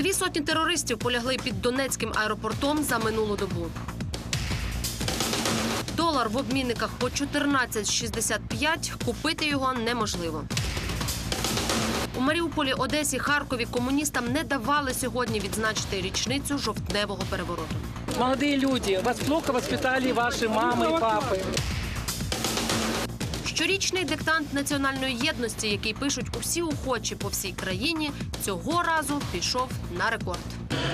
Дві сотні терористів полягли під Донецьким аеропортом за минулу добу. Долар в обмінниках по 14,65. Купити його неможливо. У Маріуполі, Одесі, Харкові комуністам не давали сьогодні відзначити річницю жовтневого перевороту. Молодые люди, вас плохо воспитали ваши мамы и папы. Щорічний диктант національної єдності, який пишуть усі охочі по всій країні, цього разу пішов на рекорд.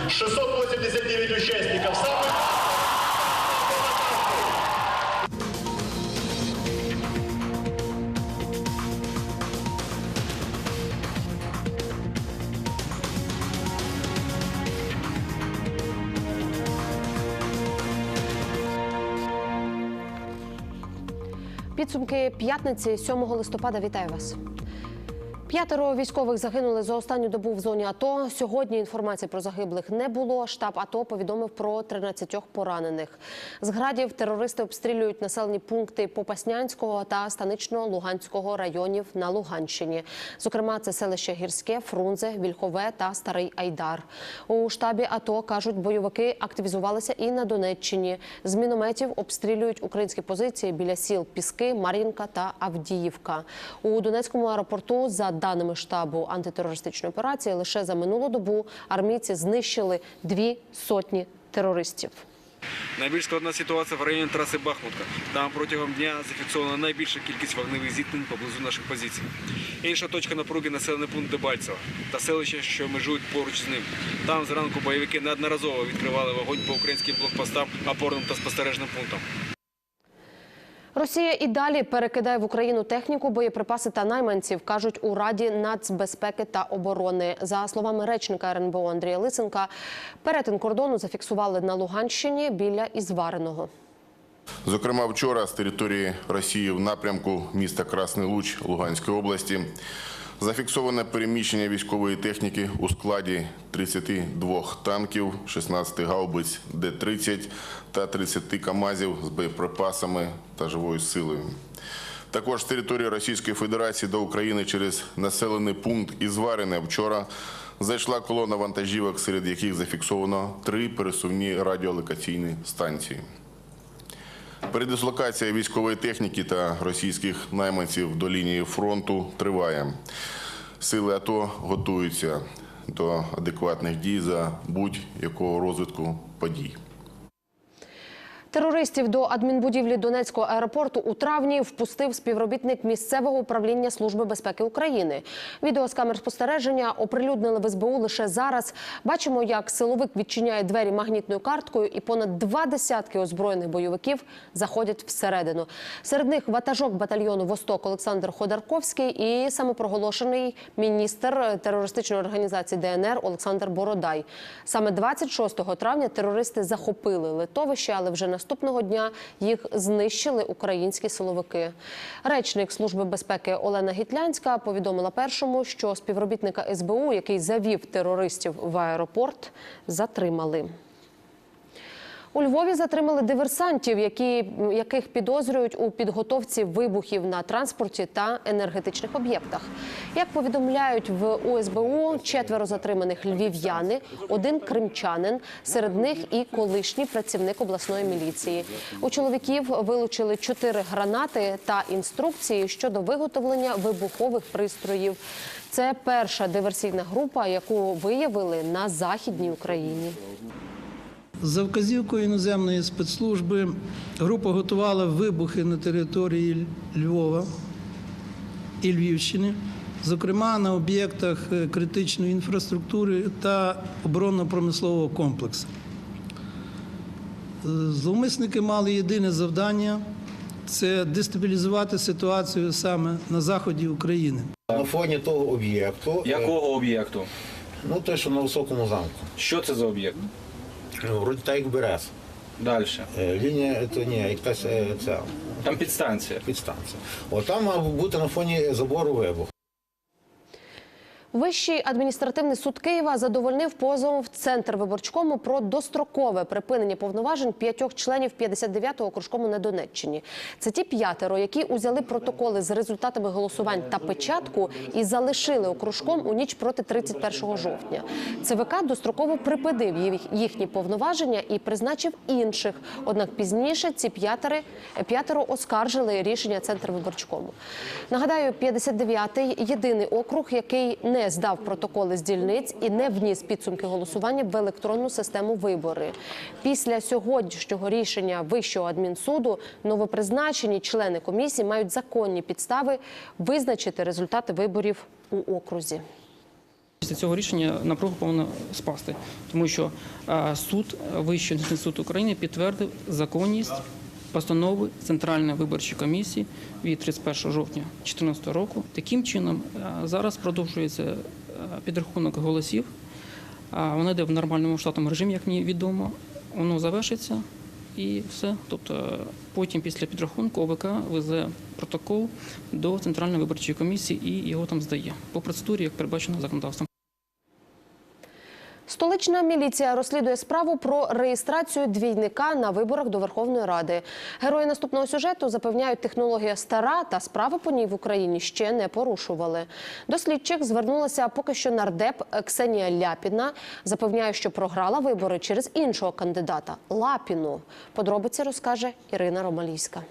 689 учасників самых Підсумки п'ятниці 7 листопада. Вітаю вас. П'ятеро військових загинули за останню добу в зоні АТО. Сьогодні інформації про загиблих не було. Штаб АТО повідомив про 13 поранених. З градів терористи обстрілюють населені пункти Попаснянського та Станично Луганського районів на Луганщині. Зокрема, це селище Гірське, Фрунзе, Вільхове та Старий Айдар. У штабі АТО кажуть, бойовики активізувалися і на Донеччині. З мінометів обстрілюють українські позиції біля сіл Піски, Мар'їнка та Авдіївка. У Донецькому аеропорту, за даними штабу антитерористичної операції, лише за минулу добу армійці знищили дві сотні терористів. Найбільш складна ситуація в районі траси Бахмутка. Там протягом дня зафіксована найбільша кількість вогневих зіткнень поблизу наших позицій. Інша точка напруги населений пункт Дебальцево та селища, що межують поруч з ним. Там зранку бойовики неодноразово відкривали вогонь по українським блокпостам, опорним та спостережним пунктам. Росія і далі перекидає в Україну техніку, боєприпаси та найманців, кажуть у Раді нацбезпеки та оборони. За словами речника РНБО Андрія Лисенка, перетин кордону зафіксували на Луганщині біля Ізвареного. Зокрема, вчора з території Росії в напрямку міста Красний Луч Луганської області зафіксоване переміщення військової техніки у складі 32 танків, 16 гаубиць Д-30 та 30 КАМАЗів з боєприпасами та живою силою. Також з території Російської Федерації до України через населений пункт Ізварине вчора зайшла колона вантажівок, серед яких зафіксовано три пересувні радіолокаційні станції. Передислокація військової техніки та російських найманців до лінії фронту триває. Сили АТО готуються до адекватних дій за будь-якого розвитку подій. Терористів до адмінбудівлі Донецького аеропорту у травні впустив співробітник місцевого управління Служби безпеки України. Відео з камер спостереження оприлюднили в СБУ лише зараз. Бачимо, як силовик відчиняє двері магнітною карткою, і понад два десятки озброєних бойовиків заходять всередину. Серед них ватажок батальйону Восток Олександр Ходорковський і самопроголошений міністр терористичної організації ДНР Олександр Бородай. Саме 26 травня терористи захопили литовище, але вже наступного дня їх знищили українські силовики. Речник служби безпеки Олена Гітлянська повідомила першому, що співробітника СБУ, який завів терористів в аеропорт, затримали. У Львові затримали диверсантів, які, яких підозрюють у підготовці вибухів на транспорті та енергетичних об'єктах. Як повідомляють в УСБУ, четверо затриманих львів'яни, один кримчанин, серед них і колишній працівник обласної міліції. У чоловіків вилучили чотири гранати та інструкції щодо виготовлення вибухових пристроїв. Це перша диверсійна група, яку виявили на західній Україні. За вказівкою іноземної спецслужби група готувала вибухи на території Львова і Львівщини, зокрема на об'єктах е, критичної інфраструктури та оборонно-промислового комплексу. Е, Зловмисники мали єдине завдання це дестабілізувати ситуацію саме на заході України. На фоні того об'єкту, е, Якого об'єкту? ну той, що на високому замку, Що це за об'єкт? Ну, вроді так як Берез. Далі. Лінія, то ні, якась ця Там підстанція. підстанція. От там мав бути на фоні забору вибух. Вищий адміністративний суд Києва задовольнив позов в центр виборчкому про дострокове припинення повноважень п'ятьох членів 59-го окружкому на Донеччині. Це ті п'ятеро, які узяли протоколи з результатами голосувань та печатку і залишили окружком у ніч проти 31 жовтня. ЦВК достроково припинив їхні повноваження і призначив інших. Однак пізніше ці п'ятери п'ятеро оскаржили рішення центр виборчкому. Нагадаю, 59-й – єдиний округ, який не здав протоколи з дільниць і не вніс підсумки голосування в електронну систему вибори. Після сьогоднішнього рішення Вищого адмінсуду новопризначені члени комісії мають законні підстави визначити результати виборів у окрузі. Після цього рішення напругу повинно спасти, тому що е, суд, Вищий суд України підтвердив законність постанови Центральної виборчої комісії від 31 жовтня 2014 року. Таким чином е, зараз продовжується е, підрахунок голосів. Воно йде в нормальному штатному режимі, як мені відомо. Воно завершиться і все. Тобто е, потім після підрахунку ОВК везе протокол до Центральної виборчої комісії і його там здає по процедурі, як передбачено законодавством. Столична міліція розслідує справу про реєстрацію двійника на виборах до Верховної Ради. Герої наступного сюжету запевняють, технологія стара та справи по ній в Україні ще не порушували. До слідчих звернулася поки що нардеп Ксенія Ляпіна. Запевняє, що програла вибори через іншого кандидата Лапіну. Подробиці розкаже Ірина Ромалійська.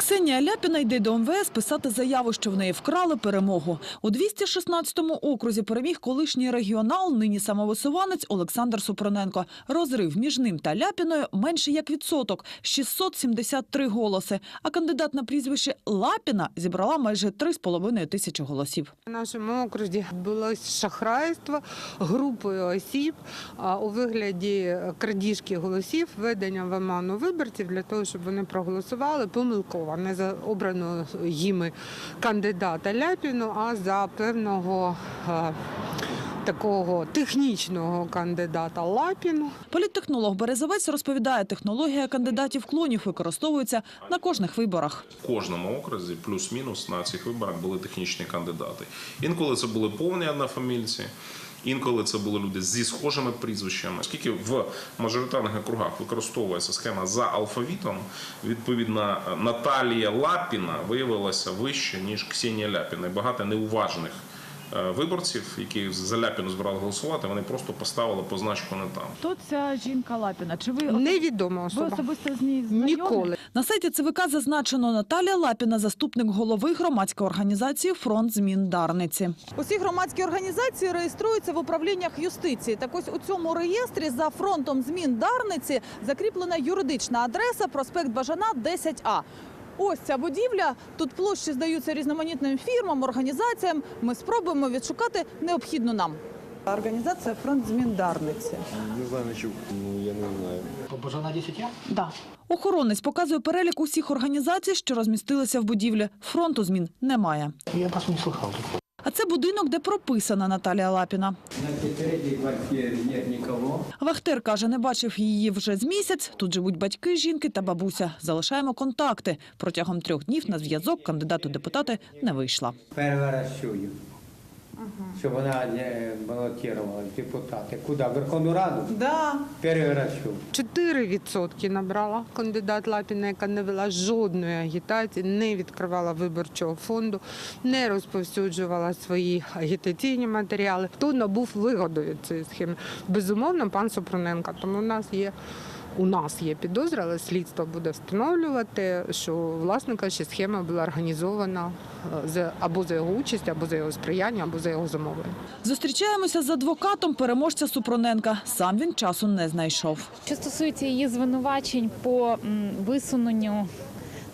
Ксенія Ляпіна йде до МВС писати заяву, що в неї вкрали перемогу. У 216-му окрузі переміг колишній регіонал, нині самовисуванець Олександр Супроненко. Розрив між ним та Ляпіною менше як відсоток – 673 голоси. А кандидат на прізвище Лапіна зібрала майже 3,5 тисячі голосів. В нашому окрузі відбулось шахрайство групою осіб у вигляді крадіжки голосів, введення в оману виборців для того, щоб вони проголосували помилково не за обраного їми кандидата Ляпіну, а за певного такого технічного кандидата Лапіну. Політтехнолог Березовець розповідає, технологія кандидатів клонів використовується на кожних виборах. В кожному окрузі плюс-мінус на цих виборах були технічні кандидати. Інколи це були повні однофамільці, інколи це були люди зі схожими прізвищами. Оскільки в мажоритарних округах використовується схема за алфавітом, відповідно Наталія Лапіна виявилася вище ніж Ксенія Ляпіна. І багато неуважних виборців, які за Ляпіну збирали голосувати, вони просто поставили позначку не там. Хто ця жінка Лапіна? Чи ви, Невідома особа. особисто з нею Ніколи. На сайті ЦВК зазначено Наталія Лапіна, заступник голови громадської організації Фронт змін Дарниці. Усі громадські організації реєструються в управліннях юстиції. Так ось у цьому реєстрі за фронтом змін Дарниці закріплена юридична адреса проспект Бажана 10А. Ось ця будівля. Тут площі здаються різноманітним фірмам, організаціям. Ми спробуємо відшукати необхідну нам. Організація фронт змін Дарниці. Да. Охоронець показує перелік усіх організацій, що розмістилися в будівлі. Фронту змін немає. Я вас не такого. А це будинок, де прописана Наталія Лапіна. Вахтер каже, не бачив її вже з місяць. Тут живуть батьки жінки та бабуся. Залишаємо контакти. Протягом трьох днів на зв'язок кандидату депутати не вийшла. Переворачую. Щоб вона не балотувала депутати. Куди? В Верховну Раду? Да. Переворачу. 4% набрала кандидат Лапіна, яка не вела жодної агітації, не відкривала виборчого фонду, не розповсюджувала свої агітаційні матеріали. Хто набув вигоду від цієї схеми? Безумовно, пан Супроненко. Тому у нас є. У нас є підозра, але слідство буде встановлювати, що власника ще схема була організована з або за його участь, або за його сприяння, або за його замовлення. Зустрічаємося з адвокатом переможця Супроненка. Сам він часу не знайшов. Що стосується її звинувачень по висуненню,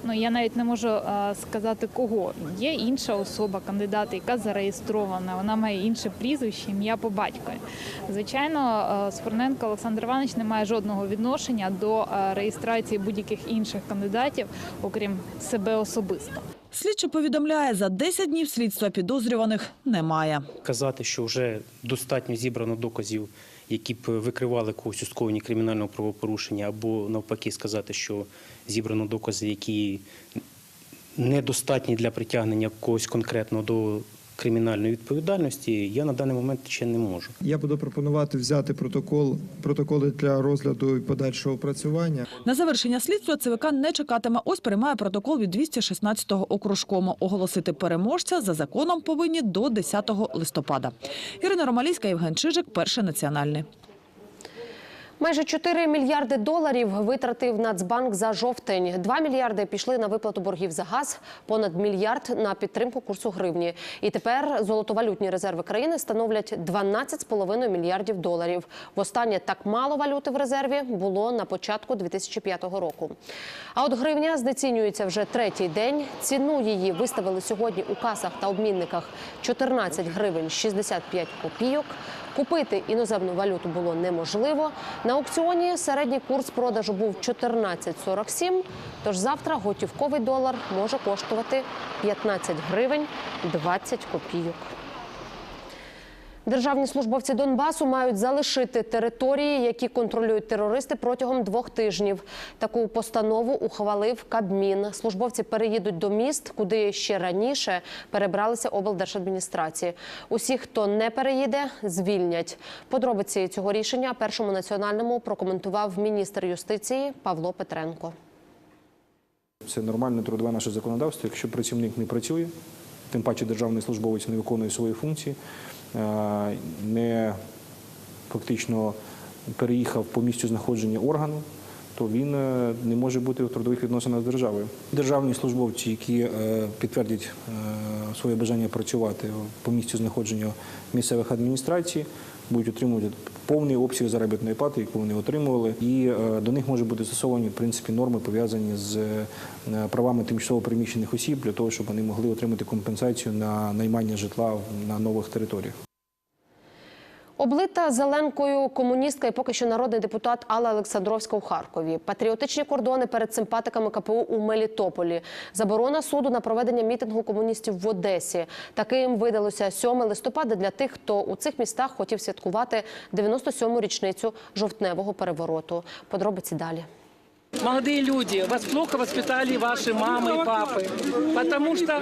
ну я навіть не можу е, сказати кого. Є інша особа, кандидат, яка зареєстрована. Вона має інше прізвище, ім'я по батькові. Звичайно, е, Спорненко Олександр Іванович не має жодного відношення до е, реєстрації будь-яких інших кандидатів, окрім себе особисто. Слідчий повідомляє, за 10 днів слідства підозрюваних немає. казати, що вже достатньо зібрано доказів, які б викривали когось у скоєнні кримінального правопорушення, або навпаки сказати, що зібрано докази, які недостатні для притягнення когось конкретно до кримінальної відповідальності, я на даний момент ще не можу. Я буду пропонувати взяти протокол, протоколи для розгляду і подальшого опрацювання. На завершення слідства ЦВК не чекатиме. Ось приймає протокол від 216-го окружкому. Оголосити переможця за законом повинні до 10 листопада. Ірина Ромалійська, Євген Чижик, перший національний. Майже 4 мільярди доларів витратив Нацбанк за жовтень. 2 мільярди пішли на виплату боргів за газ, понад мільярд на підтримку курсу гривні. І тепер золотовалютні резерви країни становлять 12,5 мільярдів доларів. Востаннє так мало валюти в резерві було на початку 2005 року. А от гривня знецінюється вже третій день. Ціну її виставили сьогодні у касах та обмінниках 14 гривень 65 копійок. Купити іноземну валюту було неможливо. На аукціоні середній курс продажу був 14,47, тож завтра готівковий долар може коштувати 15 гривень 20 копійок. Державні службовці Донбасу мають залишити території, які контролюють терористи протягом двох тижнів. Таку постанову ухвалив Кабмін. Службовці переїдуть до міст, куди ще раніше перебралися облдержадміністрації. Усіх, хто не переїде, звільнять. Подробиці цього рішення першому національному прокоментував міністр юстиції Павло Петренко. Це нормальне трудове наше законодавство. Якщо працівник не працює, тим паче державний службовець не виконує свої функції, е, не фактично переїхав по місцю знаходження органу, то він е, не може бути в трудових відносинах з державою. Державні службовці, які е, підтвердять своє бажання працювати по місцю знаходження місцевих адміністрацій, будуть отримувати повний обсяг заробітної плати, яку вони отримували, і е, до них можуть бути застосовані в принципі норми пов'язані з е, правами тимчасово приміщених осіб для того, щоб вони могли отримати компенсацію на наймання житла на нових територіях. Облита зеленкою комуністка і поки що народний депутат Алла Олександровська у Харкові. Патріотичні кордони перед симпатиками КПУ у Мелітополі. Заборона суду на проведення мітингу комуністів в Одесі. Таким видалося 7 листопада для тих, хто у цих містах хотів святкувати 97-му річницю жовтневого перевороту. Подробиці далі. Молодые люди, вас плохо воспитали ваши мамы и папы. Потому что...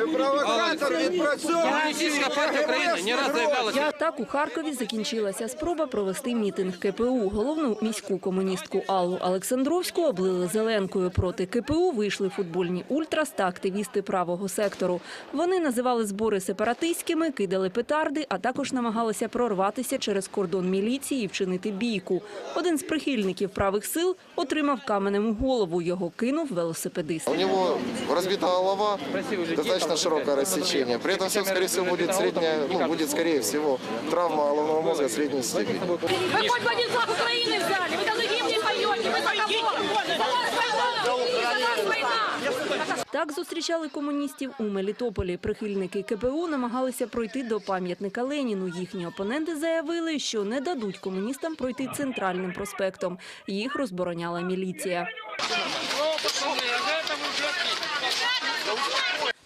Я так у Харкові закінчилася спроба провести мітинг КПУ. Головну міську комуністку Аллу Олександровську облили зеленкою. Проти КПУ вийшли футбольні ультрас та активісти правого сектору. Вони називали збори сепаратистськими, кидали петарди, а також намагалися прорватися через кордон міліції і вчинити бійку. Один з прихильників правих сил отримав каменем у голову. Його кинув велосипедист. У него разбита голова, достаточно широкое рассечение. При этом все, скорее всего, будет средняя, ну, будет, скорее всего, травма головного мозга средней степени. Вы хоть бы один флаг Украины взяли, вы даже Так зустрічали комуністів у Мелітополі. Прихильники КПУ намагалися пройти до пам'ятника Леніну. Їхні опоненти заявили, що не дадуть комуністам пройти центральним проспектом. Їх розбороняла міліція.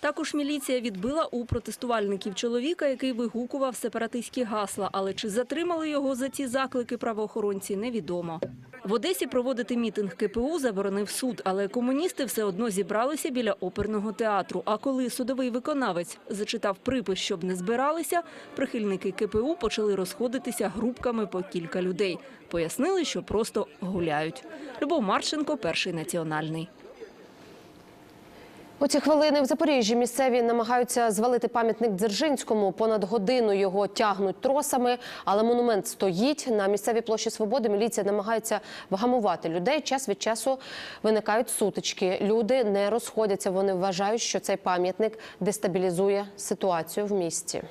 Також міліція відбила у протестувальників чоловіка, який вигукував сепаратистські гасла. Але чи затримали його за ці заклики правоохоронці, невідомо. В Одесі проводити мітинг КПУ заборонив суд, але комуністи все одно зібралися біля оперного театру. А коли судовий виконавець зачитав припис, щоб не збиралися, прихильники КПУ почали розходитися групками по кілька людей. Пояснили, що просто гуляють. Любов Марченко, перший національний. У ці хвилини в Запоріжжі місцеві намагаються звалити пам'ятник Дзержинському. Понад годину його тягнуть тросами, але монумент стоїть. На місцевій площі Свободи міліція намагається вгамувати людей. Час від часу виникають сутички. Люди не розходяться. Вони вважають, що цей пам'ятник дестабілізує ситуацію в місті.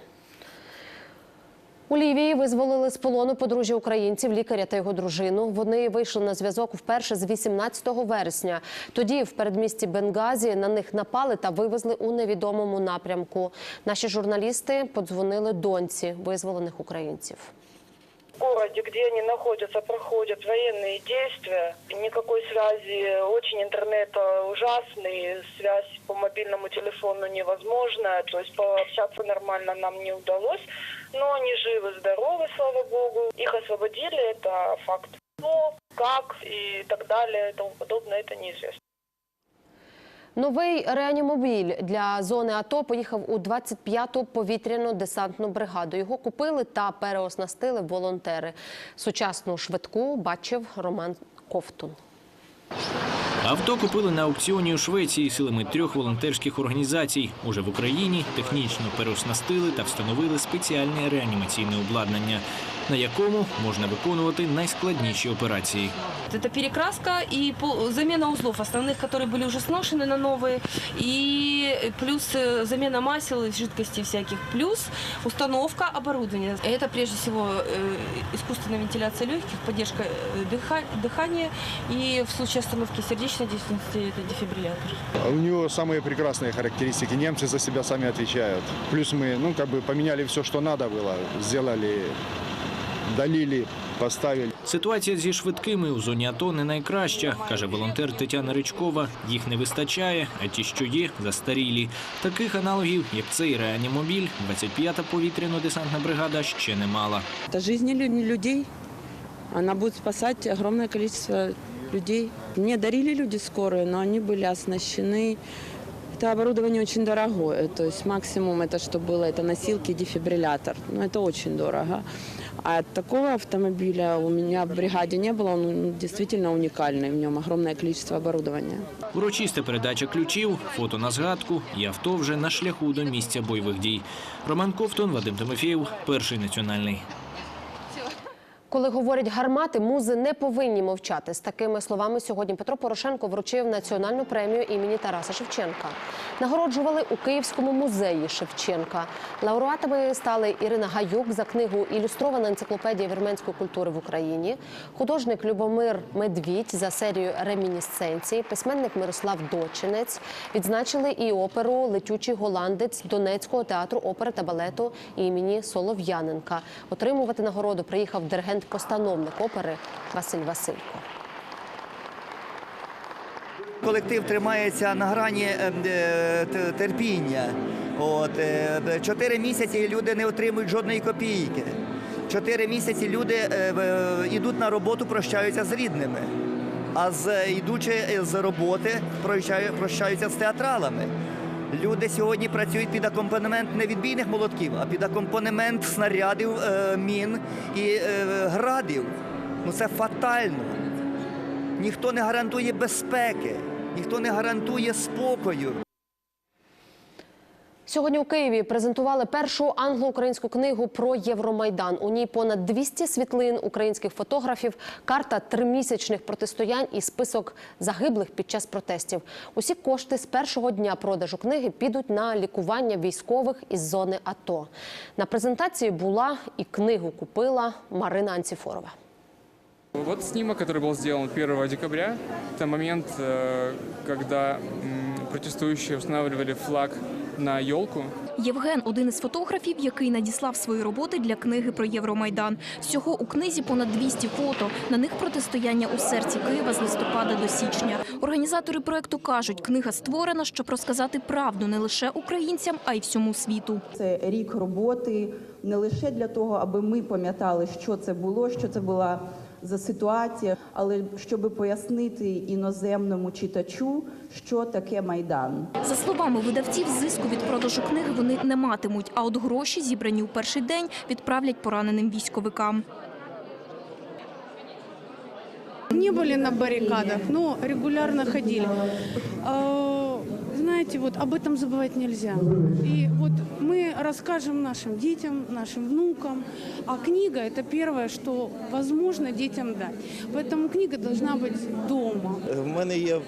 У Лівії визволили з полону подружжя українців, лікаря та його дружину. Вони вийшли на зв'язок вперше з 18 вересня. Тоді в передмісті Бенгазі на них напали та вивезли у невідомому напрямку. Наші журналісти подзвонили доньці визволених українців. В городе, где они находятся, проходят военные действия. Никакой связи, очень интернет э, ужасный, связь по мобильному телефону невозможная, то есть пообщаться нормально нам не удалось. Но они живы, здоровы, слава богу. Их освободили, это факт. Но как и так далее и тому подобное, это неизвестно. Новий реанімобіль для зони АТО поїхав у 25-ту повітряну десантну бригаду. Його купили та переоснастили волонтери. Сучасну швидку бачив Роман Ковтун. Авто купили на аукціоні у Швеції силами трьох волонтерських організацій. Уже в Україні технічно переоснастили та встановили спеціальне реанімаційне обладнання, на якому можна виконувати найскладніші операції. Это перекраска и пол- замена узлов основных, которые были уже сношены на новые, и плюс э, замена масел и жидкостей всяких, плюс установка оборудования. Это прежде всего э, искусственная вентиляция легких, поддержка э, дыха- дыхания и в случае остановки сердечной деятельности это дефибриллятор. У него самые прекрасные характеристики. Немцы за себя сами отвечают. Плюс мы, ну, как бы поменяли все, что надо было. Сделали, долили, поставили. Ситуація зі швидкими у зоні АТО не найкраща, каже волонтер Тетяна Ричкова. Їх не вистачає, а ті, що є, застарілі. Таких аналогів, як цей реанімобіль, 25-та повітряно-десантна бригада ще не мала. Это жизни лю- людей. Она будет спасать огромное количество людей. Мне дарили люди скорые, но они были оснащены. Это оборудование очень дорогое. То есть максимум это что было, это носилки и дефибриллятор. Но это очень дорого. А такого автомобиля у меня в бригаде не было. Он действительно уникальный. В нем огромное количество оборудования. Урочиста передача ключів, фото на згадку і авто вже на шляху до місця бойових дій. Роман Ковтун, Вадим Тимофєєв, перший національний. Коли говорять гармати, музи не повинні мовчати. З такими словами сьогодні Петро Порошенко вручив національну премію імені Тараса Шевченка. Нагороджували у Київському музеї Шевченка. Лауреатами стали Ірина Гаюк за книгу Ілюстрована енциклопедія вірменської культури в Україні, художник Любомир Медвідь за серію ремінісценцій, письменник Мирослав Дочинець. Відзначили і оперу Летючий голландець Донецького театру опери та балету імені Солов'яненка. Отримувати нагороду приїхав диригент-постановник опери Василь Василько. Колектив тримається на грані е, е, терпіння. От, е, чотири місяці люди не отримують жодної копійки. Чотири місяці люди йдуть на роботу, прощаються з рідними. А з, йдучи з роботи, прощаються з театралами. Люди сьогодні працюють під акомпанемент не відбійних молотків, а під акомпанемент снарядів, е, мін і е, градів. Ну це фатально. Ніхто не гарантує безпеки, ніхто не гарантує спокою. Сьогодні у Києві презентували першу англо-українську книгу про Євромайдан. У ній понад 200 світлин українських фотографів, карта тримісячних протистоянь і список загиблих під час протестів. Усі кошти з першого дня продажу книги підуть на лікування військових із зони АТО. На презентації була і книгу купила Марина Анціфорова. Вот снимок, который был сделан 1 декабря. Это момент, э, когда м, протестующие устанавливали флаг на елку. Євген один із фотографів, який надіслав свої роботи для книги про Євромайдан. Всього у книзі понад 200 фото. На них протистояння у серці Києва з листопада до січня. Організатори проекту кажуть, книга створена, щоб розказати правду не лише українцям, а й всьому світу. Це рік роботи не лише для того, аби ми пам'ятали, що це було, що це була за ситуація, але щоб пояснити іноземному читачу, що таке майдан. За словами видавців, зиску від продажу книги вони не матимуть. А от гроші, зібрані у перший день, відправлять пораненим військовикам. Не были на баррикадах, но регулярно ходили А, Знаете, вот об этом забывать нельзя. И вот мы расскажем нашим детям, нашим внукам, а книга – это первое, что возможно детям дать. Поэтому книга должна быть дома. В мене є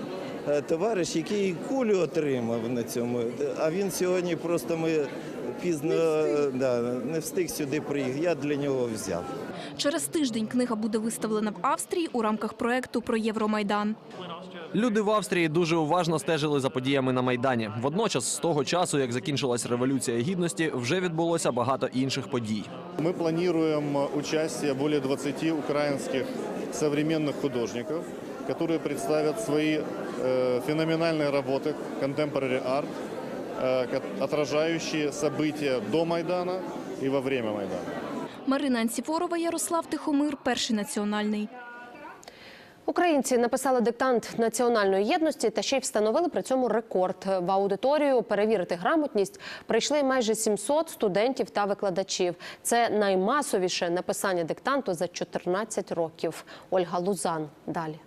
е, товариш, який кулю отримав на цьому, а він сьогодні просто ми пізно е, да, не встиг сюди приїхати. Я для нього взяв. Через тиждень книга буде виставлена в Австрії у рамках проекту про Євромайдан. Люди в Австрії дуже уважно стежили за подіями на майдані. Водночас, з того часу, як закінчилась революція гідності, вже відбулося багато інших подій. Мы планируем участие более 20 украинских современных художников, которые представят свои э, феноменальные работы, contemporary art, э, ко- отражающие события до Майдана и во время Майдана. Марина Анціфорова, Ярослав Тихомир, перший національний. Українці написали диктант національної єдності та ще й встановили при цьому рекорд. В аудиторію перевірити грамотність прийшли майже 700 студентів та викладачів. Це наймасовіше написання диктанту за 14 років. Ольга Лузан далі.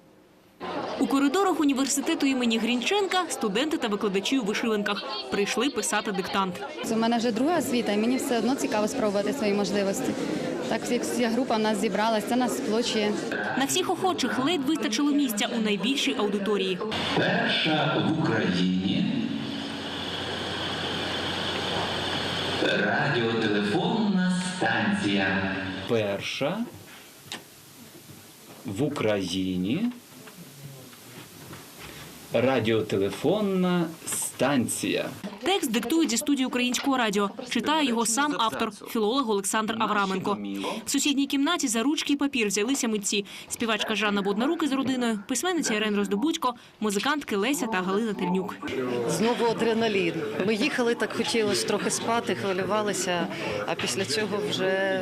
У коридорах університету імені Грінченка студенти та викладачі у вишиванках прийшли писати диктант. Це мене вже друга освіта, і мені все одно цікаво спробувати свої можливості. Так як вся група в нас зібралась, це нас сплочує. На всіх охочих ледь вистачило місця у найбільшій аудиторії. Перша в Україні радіотелефонна станція. Перша в Україні радіотелефонна станція. Текст диктує зі студії українського радіо. Читає його сам автор, філолог Олександр Авраменко. В сусідній кімнаті за ручки і папір взялися митці. Співачка Жанна Боднарук із родиною, письменниця Ірен Роздобудько, музикантки Леся та Галина Тельнюк. Знову адреналін. Ми їхали, так хотілося трохи спати, хвилювалися. А після цього вже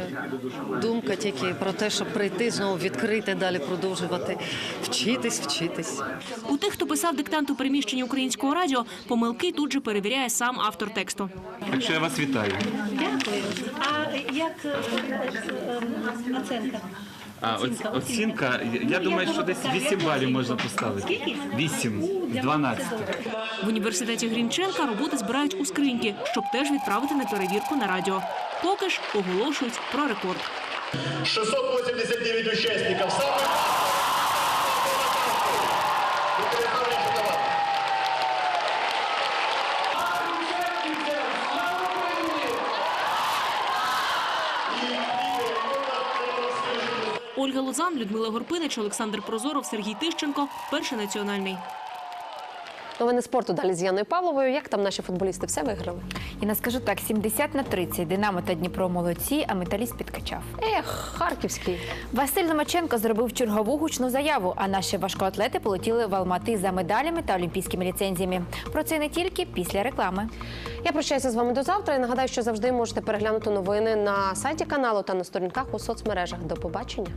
думка тільки про те, щоб прийти, знову відкрити, далі продовжувати вчитись, вчитись. У тих, хто писав диктант у приміщенні українського радіо, помилки тут же перевіряє сам автор тексту. Так що я вас вітаю. Дякую. А як оценка? А оц- оцінка, я думаю, що десь 8 балів можна поставити. Скільки? 8 з 12. В університеті Грінченка роботи збирають у скриньки, щоб теж відправити на перевірку на радіо. Поки ж оголошують про рекорд. 689 участников. Самый Ольга Лозан, Людмила Горпинич, Олександр Прозоров, Сергій Тищенко. Перший національний. Новини спорту далі з Яною Павловою. Як там наші футболісти все виграли? І не скажу так, 70 на 30. Динамо та Дніпро молодці, а металіст підкачав. Ех, харківський. Василь Ломаченко зробив чергову гучну заяву, а наші важкоатлети полетіли в Алмати за медалями та олімпійськими ліцензіями. Про це не тільки після реклами. Я прощаюся з вами до завтра і нагадаю, що завжди можете переглянути новини на сайті каналу та на сторінках у соцмережах. До побачення.